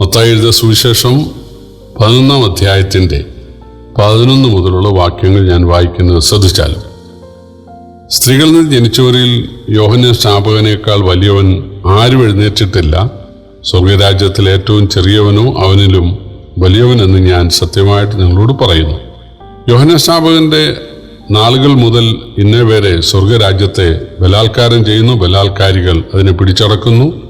മത്തായി എഴുതിയ സുവിശേഷം പതിനൊന്നാം അധ്യായത്തിന്റെ പതിനൊന്ന് മുതലുള്ള വാക്യങ്ങൾ ഞാൻ വായിക്കുന്നത് ശ്രദ്ധിച്ചാലും. സ്ത്രീകളിൽ നിന്ന് ജനിച്ചവരിൽ യോഹന സ്നാപകനേക്കാൾ വലിയവൻ ആരും എഴുന്നേറ്റിട്ടില്ല. സ്വർഗരാജ്യത്തിൽ ഏറ്റവും ചെറിയവനോ അവനിലും വലിയവനെന്ന് ഞാൻ സത്യമായിട്ട് നിങ്ങളോട് പറയുന്നു. യോഹന സ്നാപകന്റെ നാളുകൾ മുതൽ ഇന്നേ വരെ സ്വർഗരാജ്യത്തെ ബലാത്കാരം ചെയ്യുന്നു. ബലാത്കാരികൾ അതിനെ പിടിച്ചടക്കുന്നു.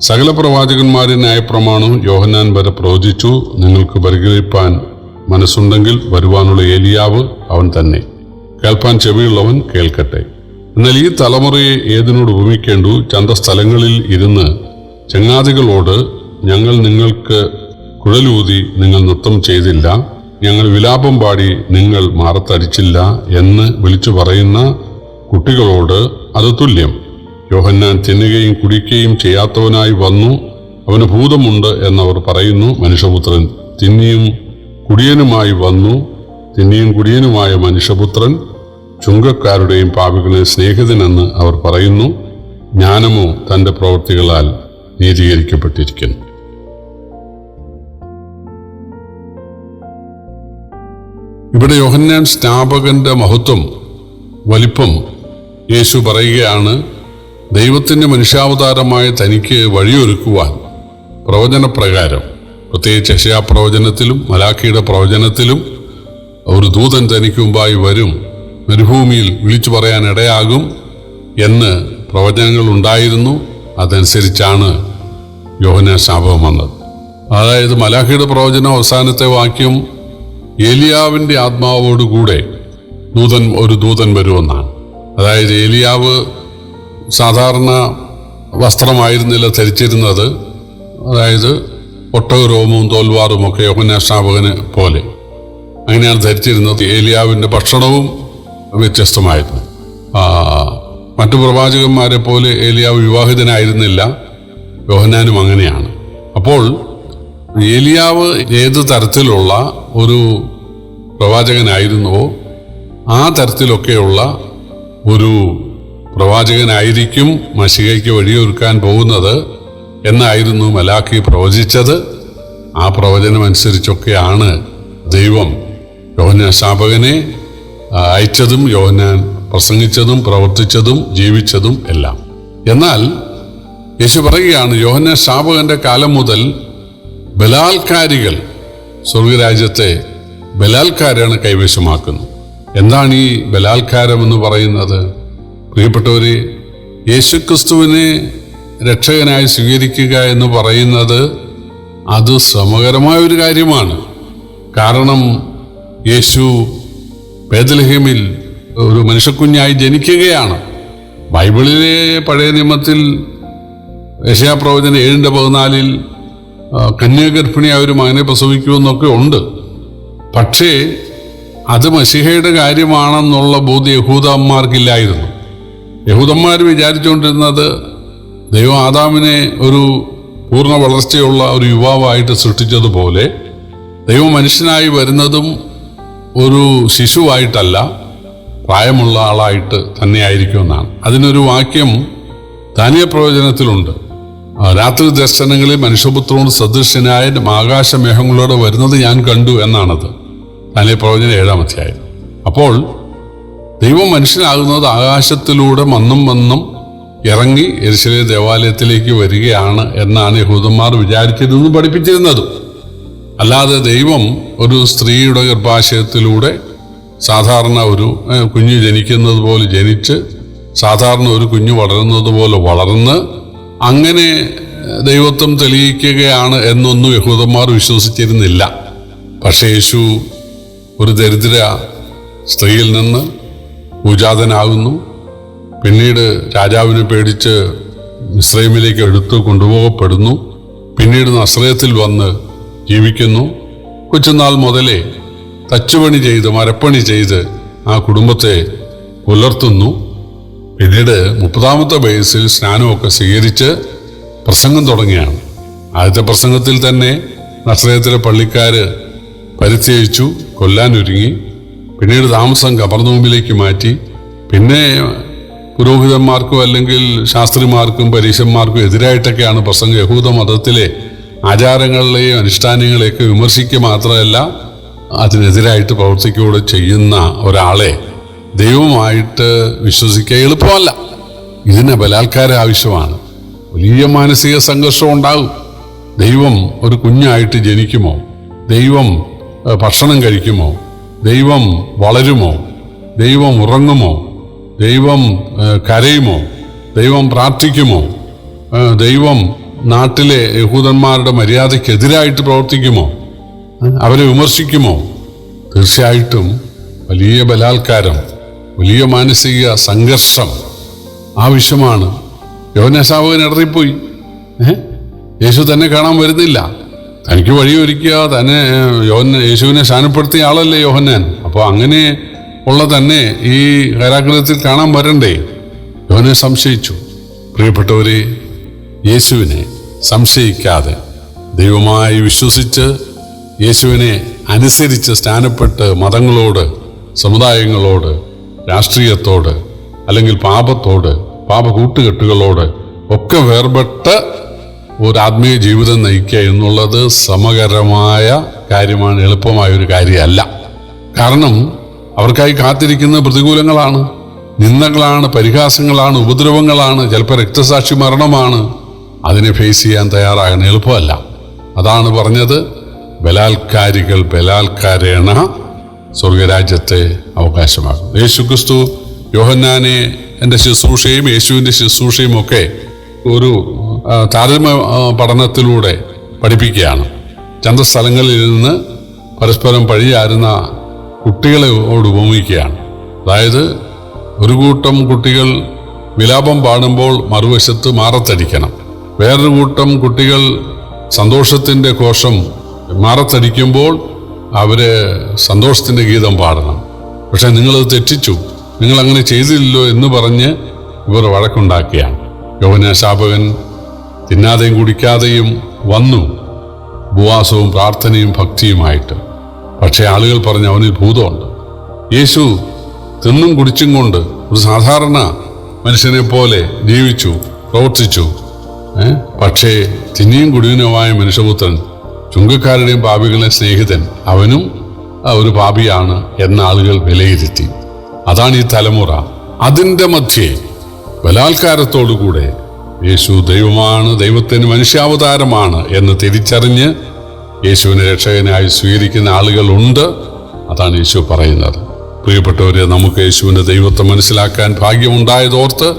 സകല പ്രവാചകന്മാരെ ന്യായപ്രമാണവും യോഹന്നാൻ വരെ പ്രവചിച്ചു. നിങ്ങൾക്ക് പരിഗണിപ്പാൻ മനസ്സുണ്ടെങ്കിൽ വരുവാനുള്ള ഏലിയാവ് അവൻ തന്നെ. കേൾപ്പാൻ ചെവിയുള്ളവൻ കേൾക്കട്ടെ. എന്നാൽ ഈ തലമുറയെ ഏതിനോട് ഉപമിക്കേണ്ടു? ചന്തസ്ഥലങ്ങളിൽ ഇരുന്ന് ചങ്ങാതികളോട് ഞങ്ങൾ നിങ്ങൾക്ക് കുഴലൂതി നിങ്ങൾ നൃത്തം ചെയ്തില്ല. ഞങ്ങൾ വിലാപം പാടി നിങ്ങൾ മാറത്തടിച്ചില്ല എന്ന് വിളിച്ചു പറയുന്ന കുട്ടികളോട് അത് തുല്യം. യോഹന്നാൻ തിന്നുകയും കുടിക്കുകയും ചെയ്യാത്തവനായി വന്നു. അവന് ഭൂതമുണ്ട് എന്നവർ പറയുന്നു. മനുഷ്യപുത്രൻ തിന്നിയും കുടിയനുമായി വന്നു. തിന്നിയും കുടിയനുമായ മനുഷ്യപുത്രൻ ചുങ്കക്കാരുടെയും പാപികളെ സ്നേഹിതനെന്ന് അവർ പറയുന്നു. ജ്ഞാനമോ തന്റെ പ്രവൃത്തികളാൽ നീതീകരിക്കപ്പെട്ടിരിക്കുന്നു. ഇവിടെ യോഹന്നാൻ സ്നാപകന്റെ മഹത്വം വലിപ്പം യേശു പറയുകയാണ് ദൈവത്തിന്റെ മനുഷ്യാവതാരമായ തനിക്ക് വഴിയൊരുക്കുവാൻ പ്രവചനപ്രകാരം പ്രത്യേകിച്ച് യശയാ പ്രവചനത്തിലും മലാഖിയുടെ പ്രവചനത്തിലും ഒരു ദൂതൻ തനിക്ക് മുമ്പായി വരും മരുഭൂമിയിൽ വിളിച്ചു പറയാൻ ഇടയാകും എന്ന് പ്രവചനങ്ങൾ ഉണ്ടായിരുന്നു. അതനുസരിച്ചാണ് യോഹന ശാപം വന്നത്. അതായത് മലാഖിയുടെ പ്രവചനം അവസാനത്തെ വാക്യം ഏലിയാവിന്റെ ആത്മാവോടുകൂടെ ദൂതൻ ഒരു ദൂതൻ വരുമെന്നാണ്. അതായത് ഏലിയാവ് സാധാരണ വസ്ത്രമായിരുന്നില്ല ധരിച്ചിരുന്നത്. അതായത് ഒട്ടകരോമവും തോൽവാറും ഒക്കെ യോഹനാസ്ഥാപകന് പോലെ. അങ്ങനെയാണ് ധരിച്ചിരുന്നത്. ഏലിയാവിന്റെ ഭക്ഷണവും വ്യത്യസ്തമായിരുന്നു. മറ്റു പ്രവാചകന്മാരെ പോലെ ഏലിയാവ് വിവാഹിതനായിരുന്നില്ല. യോഹനാനും അങ്ങനെയാണ്. അപ്പോൾ ഏലിയാവ് ഏത് തരത്തിലുള്ള ഒരു പ്രവാചകനായിരുന്നുവോ ആ തരത്തിലൊക്കെയുള്ള ഒരു പ്രവാചകനായിരിക്കും മഷികയ്ക്ക് വഴിയൊരുക്കാൻ പോകുന്നത് എന്നായിരുന്നു മലാഖി പ്രവചിച്ചത്. ആ പ്രവചനം അനുസരിച്ചൊക്കെയാണ് ദൈവം യോഹന്നാൻ സ്ഥാപകനെ അയച്ചതും യോഹന്നാൻ പ്രസംഗിച്ചതും പ്രവർത്തിച്ചതും ജീവിച്ചതും എല്ലാം. എന്നാൽ യേശു പറയുകയാണ് യോഹന്നാൻ സ്ഥാപകന്റെ കാലം മുതൽ ബലാൽക്കാരികൾ സ്വർഗരാജ്യത്തെ ബലാൽക്കാരാണ് കൈവശമാക്കുന്നത്. എന്താണ് ഈ ബലാൽക്കാരം എന്ന് പറയുന്നത്? പ്രിയപ്പെട്ടവരെ യേശുക്രിസ്തുവിനെ രക്ഷകനായി സ്വീകരിക്കുക എന്ന് പറയുന്നത് അത് ശ്രമകരമായ ഒരു കാര്യമാണ്. കാരണം യേശു പേദലഹിമിൽ ഒരു മനുഷ്യക്കുഞ്ഞായി ജനിക്കുകയാണ്. ബൈബിളിലെ പഴയ നിയമത്തിൽ യശയാപ്രവചന ഏഴിന്റെ പതിനാലിൽ കന്യാഗർഭിണിയായ ഒരു മകനെ പ്രസവിക്കുമെന്നൊക്കെ ഉണ്ട്. പക്ഷേ അത് മസിഹയുടെ കാര്യമാണെന്നുള്ള ബോധ്യം യഹൂദന്മാർക്കില്ലായിരുന്നു. യഹൂദന്മാർ വിചാരിച്ചുകൊണ്ടിരുന്നത് ദൈവം ആദാമിനെ ഒരു പൂർണ വളർച്ചയുള്ള ഒരു യുവാവായിട്ട് സൃഷ്ടിച്ചതുപോലെ ദൈവം മനുഷ്യനായി വരുന്നതും ഒരു ശിശുവായിട്ടല്ല പ്രായമുള്ള ആളായിട്ട് തന്നെയായിരിക്കുമെന്നാണ്. അതിനൊരു വാക്യം ധാന്യ പ്രവചനത്തിലുണ്ട് രാത്രി ദർശനങ്ങളിൽ മനുഷ്യപുത്രവും സദൃശ്യനായ ആകാശമേഘങ്ങളോടെ വരുന്നത് ഞാൻ കണ്ടു എന്നാണത്. ധാന്യ പ്രവചനം ഏഴാം അധ്യായം. അപ്പോൾ ദൈവം മനുഷ്യനാകുന്നത് ആകാശത്തിലൂടെ മന്നും മന്നും ഇറങ്ങി എരിശിലെ ദേവാലയത്തിലേക്ക് വരികയാണ് എന്നാണ് യഹൂദന്മാർ വിചാരിച്ചിരുന്നത് പഠിപ്പിച്ചിരുന്നത്. അല്ലാതെ ദൈവം ഒരു സ്ത്രീയുടെ ഗർഭാശയത്തിലൂടെ സാധാരണ ഒരു കുഞ്ഞ് ജനിക്കുന്നത് പോലെ ജനിച്ച് സാധാരണ ഒരു കുഞ്ഞ് വളരുന്നത് പോലെ വളർന്ന് അങ്ങനെ ദൈവത്വം തെളിയിക്കുകയാണ് എന്നൊന്നും യഹൂദന്മാർ വിശ്വസിച്ചിരുന്നില്ല. പക്ഷേ യേശു ഒരു ദരിദ്ര സ്ത്രീയിൽ നിന്ന് പൂജാതനാകുന്നു പിന്നീട് രാജാവിനെ പേടിച്ച് ഇസ്രൈമിലേക്ക് എടുത്തു കൊണ്ടുപോകപ്പെടുന്നു. പിന്നീട് നസ്രയത്തിൽ വന്ന് ജീവിക്കുന്നു. കൊച്ചുനാൾ മുതലേ തച്ചുപണി ചെയ്ത് മരപ്പണി ചെയ്ത് ആ കുടുംബത്തെ പുലർത്തുന്നു. പിന്നീട് മുപ്പതാമത്തെ വയസ്സിൽ സ്നാനമൊക്കെ സ്വീകരിച്ച് പ്രസംഗം തുടങ്ങിയാണ് ആദ്യത്തെ പ്രസംഗത്തിൽ തന്നെ നസ്രയത്തിലെ പള്ളിക്കാർ പരിത്യജിച്ചു കൊല്ലാനൊരുങ്ങി. പിന്നീട് താമസം കബർനൂമ്പിലേക്ക് മാറ്റി. പിന്നെ പുരോഹിതന്മാർക്കും അല്ലെങ്കിൽ ശാസ്ത്രിമാർക്കും പരീശന്മാർക്കും എതിരായിട്ടൊക്കെയാണ് പ്രസംഗം. യഹൂദ മതത്തിലെ ആചാരങ്ങളെയും അനുഷ്ഠാനങ്ങളെയൊക്കെ വിമർശിക്കുക മാത്രമല്ല അതിനെതിരായിട്ട് പ്രവർത്തിക്കുകയൂടെ ചെയ്യുന്ന ഒരാളെ ദൈവമായിട്ട് വിശ്വസിക്കുക എളുപ്പമല്ല. ഇതിന് ബലാത്കാര ആവശ്യമാണ്. വലിയ മാനസിക സംഘർഷം ഉണ്ടാകും. ദൈവം ഒരു കുഞ്ഞായിട്ട് ജനിക്കുമോ? ദൈവം ഭക്ഷണം കഴിക്കുമോ? ദൈവം വളരുമോ? ദൈവം ഉറങ്ങുമോ? ദൈവം കരയുമോ? ദൈവം പ്രാർത്ഥിക്കുമോ? ദൈവം നാട്ടിലെ യഹൂദന്മാരുടെ മര്യാദയ്ക്കെതിരായിട്ട് പ്രവർത്തിക്കുമോ? അവരെ വിമർശിക്കുമോ? തീർച്ചയായിട്ടും വലിയ ബലാത്കാരം വലിയ മാനസിക സംഘർഷം ആവശ്യമാണ്. യോനശാവകൻ ഇടറിപ്പോയി. യേശു തന്നെ കാണാൻ വരുന്നില്ല. തനിക്ക് വഴിയൊരുക്കുക തന്നെ യോഹന്ന യേശുവിനെ ശാനപ്പെടുത്തിയ ആളല്ലേ യോഹന്നാൻ? അപ്പോൾ അങ്ങനെ ഉള്ള തന്നെ ഈ കരാഗ്രഹത്തിൽ കാണാൻ വരണ്ടേ? യോഹനെ സംശയിച്ചു. പ്രിയപ്പെട്ടവരെ യേശുവിനെ സംശയിക്കാതെ ദൈവമായി വിശ്വസിച്ച് യേശുവിനെ അനുസരിച്ച് സ്ഥാനപ്പെട്ട് മതങ്ങളോട് സമുദായങ്ങളോട് രാഷ്ട്രീയത്തോട് അല്ലെങ്കിൽ പാപത്തോട് പാപ കൂട്ടുകെട്ടുകളോട് ഒക്കെ വേർപെട്ട് ഒരു ആത്മീയ ജീവിതം നയിക്കുക എന്നുള്ളത് സമകരമായ കാര്യമാണ് എളുപ്പമായ ഒരു കാര്യമല്ല. കാരണം അവർക്കായി കാത്തിരിക്കുന്ന പ്രതികൂലങ്ങളാണ് നിന്ദകളാണ് പരിഹാസങ്ങളാണ് ഉപദ്രവങ്ങളാണ് ചിലപ്പോൾ രക്തസാക്ഷി മരണമാണ് അതിനെ ഫേസ് ചെയ്യാൻ തയ്യാറാകണം എളുപ്പമല്ല. അതാണ് പറഞ്ഞത് ബലാത്കാരികൾ ബലാത്കാരേണ സ്വർഗരാജ്യത്തെ അവകാശമാകും യേശു ക്രിസ്തു യോഹന്നാനെ എന്റെ ശുശ്രൂഷയും യേശുവിന്റെ ശുശ്രൂഷയും ഒക്കെ ഒരു താരതമ്യ പഠനത്തിലൂടെ പഠിപ്പിക്കുകയാണ്. ചന്തസ്ഥലങ്ങളിൽ നിന്ന് പരസ്പരം പഴിയാരുന്ന കുട്ടികളോട് ഉപമിക്കുകയാണ് അതായത് ഒരു കൂട്ടം കുട്ടികൾ വിലാപം പാടുമ്പോൾ മറുവശത്ത് മാറത്തടിക്കണം. വേറൊരു കൂട്ടം കുട്ടികൾ സന്തോഷത്തിന്റെ കോശം മാറത്തടിക്കുമ്പോൾ അവർ സന്തോഷത്തിന്റെ ഗീതം പാടണം. പക്ഷേ നിങ്ങളത് തെറ്റിച്ചു. നിങ്ങൾ അങ്ങനെ ചെയ്തില്ലല്ലോ എന്ന് പറഞ്ഞ് ഇവർ വഴക്കുണ്ടാക്കിയാണ് ശാപകൻ തിന്നാതെയും കുടിക്കാതെയും വന്നു. ഉപവാസവും പ്രാർത്ഥനയും ഭക്തിയുമായിട്ട്. പക്ഷേ ആളുകൾ പറഞ്ഞു അവനിൽ ഭൂതമുണ്ട്. യേശു തിന്നും കുടിച്ചും കൊണ്ട് ഒരു സാധാരണ മനുഷ്യനെ പോലെ ജീവിച്ചു പ്രവർത്തിച്ചു. പക്ഷേ തിന്നിയും കുടിയനുമായ മനുഷ്യപുത്രൻ ചുങ്കക്കാരുടെയും പാപികളുടെ സ്നേഹിതൻ അവനും ഒരു പാപിയാണ് എന്ന ആളുകൾ വിലയിരുത്തി. അതാണ് ഈ തലമുറ. അതിന്റെ മധ്യേ ബലാത്കാരത്തോടുകൂടെ യേശു ദൈവമാണ് ദൈവത്തിന് മനുഷ്യാവതാരമാണ് എന്ന് തിരിച്ചറിഞ്ഞ് യേശുവിനെ രക്ഷകനായി സ്വീകരിക്കുന്ന ആളുകളുണ്ട് അതാണ് യേശു പറയുന്നത്. പ്രിയപ്പെട്ടവരെ നമുക്ക് യേശുവിന്റെ ദൈവത്തെ മനസ്സിലാക്കാൻ ഭാഗ്യമുണ്ടായതോർത്ത്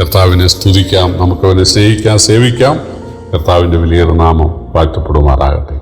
കർത്താവിനെ സ്തുതിക്കാം നമുക്കവനെ സ്നേഹിക്കാം സേവിക്കാം. കർത്താവിന്റെ വലിയൊരു നാമം വാഴ്ത്തപ്പെടുമാറാകട്ടെ.